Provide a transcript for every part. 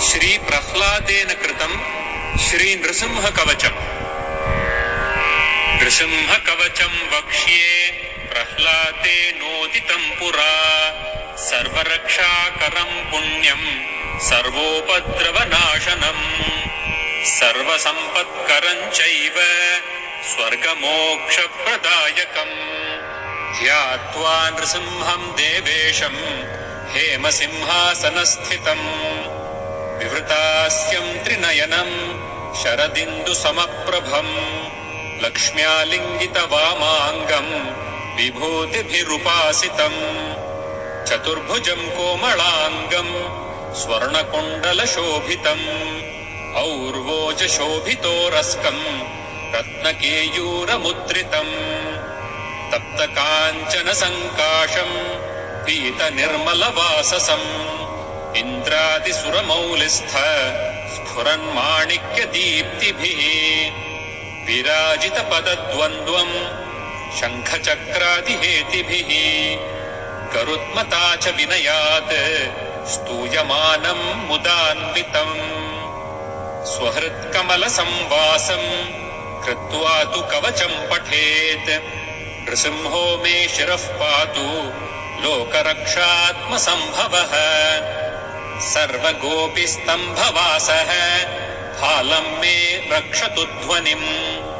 श्री प्रह्लादेन कृतं श्री नृसिंह कवचम् नृसिंह कवचं वक्ष्ये प्रह्लादे नोदितं पुरा सर्वरक्षाकरं पुण्यं सर्वोपद्रवनाशनम् सर्वसम्पत्करं चैव स्वर्गमोक्षप्रदायकम् ध्यात्वा नृसिंहं देवेशं हेमसिंहासनस्थितम् వివృతాస్యం త్రినయనం శరదిందు సమప్రభం లక్ష్మ్యాలింగిత వామాంగం విభూతిభిరుపాసితం చతుర్భుజం కోమళాంగం స్వర్ణకుండల శోభితం ఔర్వోజ శోభితోరస్కం రత్నకేయూరముద్రితం తప్త కాంచన సంకాశం పీత నిర్మల వాససం इन्द्रादिसुरमौलिस्थ स्फुरन्माणिक्यदीप्तिभिः विराजितपदद्वन्द्वम् शङ्खचक्रादिहेतिभिः गरुत्मता च विनयात् स्तूयमानम् मुदान्वितम्। स्वहृत्कमलसंवासम् कृत्वा तु कवचम् पठेत्। नृसिंहो मे शिरः पातु लोकरक्षात्मसम्भवः सर्वगोपिस्तम्भवासः। फालं मे रक्षतु ध्वनिम्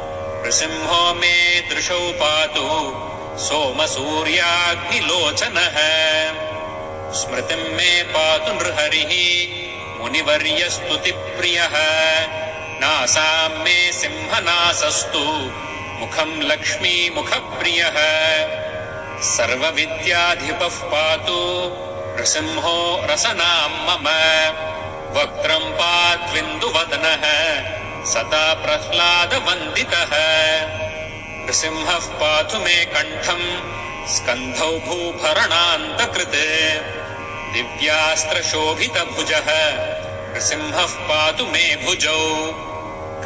नृसिंहो मे दृशौ पातु सोमसूर्याग्निलोचनः। स्मृतिं मे पातु नृहरिः। मुनिवर्यस्तुतिप्रियः। नासां मे सिंहनासस्तु। मुखं लक्ष्मीमुखप्रियः। सर्वविद्याधिपः पातु। नृसिंहो रसनां मम। वक्त्रं पाद्विन्दुवदनः, सदा प्रह्लादवन्दितः। नृसिंहः पातु मे कण्ठम्, स्कन्धौ भूभरणान्तकृत्। दिव्यास्त्रशोभितभुजः, नृसिंहः पातु मे भुजौ।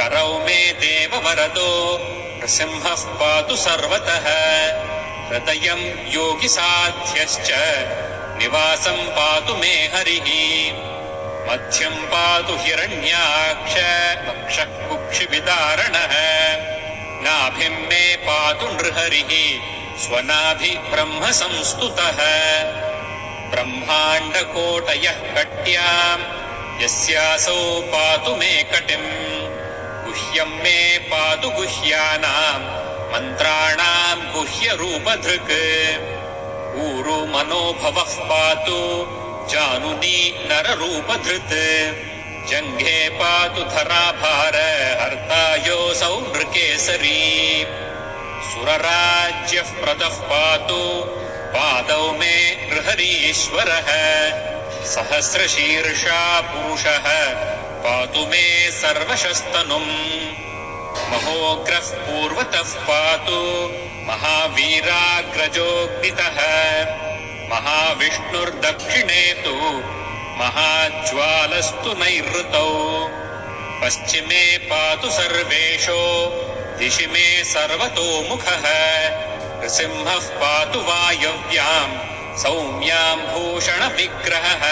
करौ मे देववरदो, नृसिंहः पातु सर्वतः। हृदयं योगिसाध्यश्च। निवासं पातु मे हरिः मध्यं पातु हिरण्याक्ष वक्षः मे पातु नृहरिः स्वनाभि ब्रह्म संस्तुतः ब्रह्माण्डकोटयः कट्याम् पातु मे कटिम् गुह्यं मे पातु गुह्यानाम्, मन्त्राणाम् गुह्यरूपधृक्। मनोभवः पातु। जानुनी नररूपधृत्। जङ्घे पातु धराभार हर्तायोऽसौ नृकेसरी सुरराज्यः प्रदः पातु, पादौ मे नृहरीश्वरः सहस्रशीर्षा पुरुषः, पातु मे सर्वशस्तनुम्। महोग्रः पूर्वतः पातु, महावीराग्रजोग्नितः। महाविष्णुर्दक्षिणे तु, महाज्वालस्तु नैऋतौ। पश्चिमे पातु सर्वेषो दिशि मे सर्वतोमुखः। नृसिंहः पातु वायव्याम् सौम्यां भूषणविग्रहः।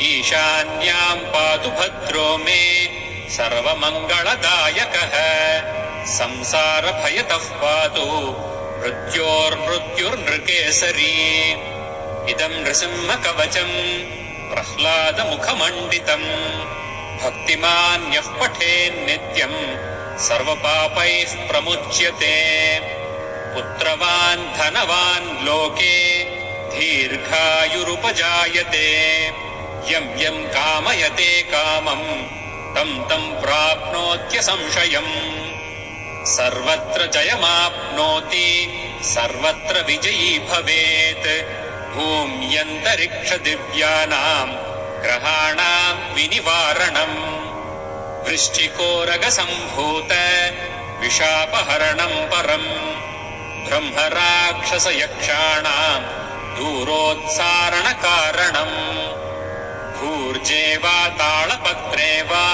ईशान्याम् पातु भद्रो मे, सर्वमङ्गलदायकः। संसारभयतः पातु మృత్యోర్మృత్యుర్నృకేసరీ ఇదం నృసింహ కవచం ప్రహ్లాద ముఖమండితం భక్తిమాన్య పఠే నిత్యం సర్వపాపై ప్రముచ్యతే పుత్రవాన్ ధనవాన్ లోకే దీర్ఘాయురుపజాయతే యం యం కామయతే కామం తం తం ప్రాప్నోత్య సంశయం सर्वत्र जयमाप्नोति सर्वत्र विजयी भवेत्। भूम्यन्तरिक्षदिव्यानाम् ग्रहाणाम् विनिवारणम्। वृश्चिकोरगसम्भूत विशापहरणम् परम्। ब्रह्मराक्षसयक्षाणाम् दूरोत्सारणकारणम्। भूर्जे वा ताळपत्रे वा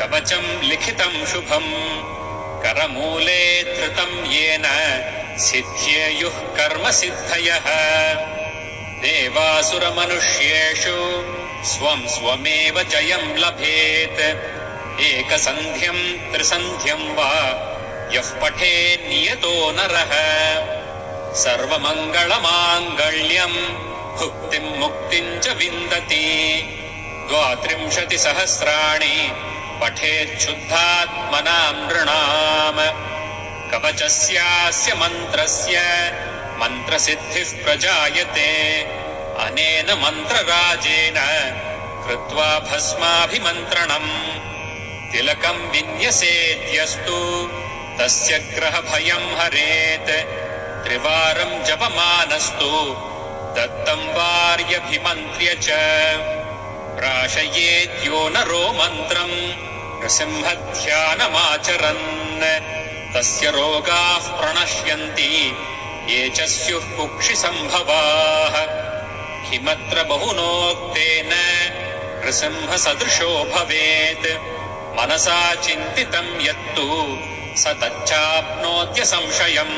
कवचम् लिखितम् शुभम् करमूले धृतम् येन सिद्ध्येयुः कर्मसिद्धयः। देवासुरमनुष्येषु स्वं स्वमेव जयं लभेत्। एकसन्ध्यं त्रिसन्ध्यं वा यः पठे नियतो नरः। सर्वमङ्गलमाङ्गल्यम् भुक्तिं मुक्तिं च विन्दति। द्वात्रिंशतिसहस्राणि पठेच्छुद्धात्मनां नृणाम् कवचस्यास्य मन्त्रस्य, मन्त्रसिद्धिः प्रजायते। अनेन मन्त्रराजेन कृत्वा भस्माभिमन्त्रणम् तिलकम् विन्यसेद्यस्तु, तस्य ग्रहभयम् हरेत्। त्रिवारम् जपमानस्तु दत्तम् वार्यभिमन्त्र्य च। ప్రాశయేద్యో నరో మంత్రం నృసింహధ్యానమాచరన్ తస్య రోగా ప్రణశ్యంతి ఏ చ స్యుః కుక్షి సంభవాః హిమత్ర బహునోక్తేన నృసింహ సదృశో భవేత్ మనసా చింతితం యత్తు స తచ్చాప్నోత్య సంశయం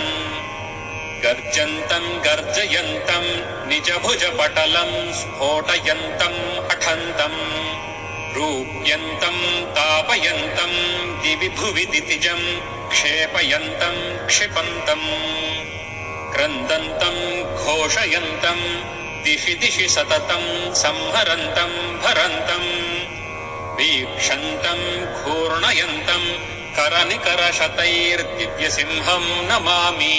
गर्जन्तम् गर्जयन्तम् निजभुजपटलम् स्फोटयन्तम् हठन्तम् रूप्यन्तम् तापयन्तम् दिवि भुवि दितिजम् क्षेपयन्तम् क्षिपन्तम् क्रन्दन्तम् घोषयन्तम् दिशि दिशि सततम् संहरन्तम् भरन्तम् वीक्षन्तम् घूर्णयन्तम् करनिकरशतैर्दिव्यसिंहम् नमामि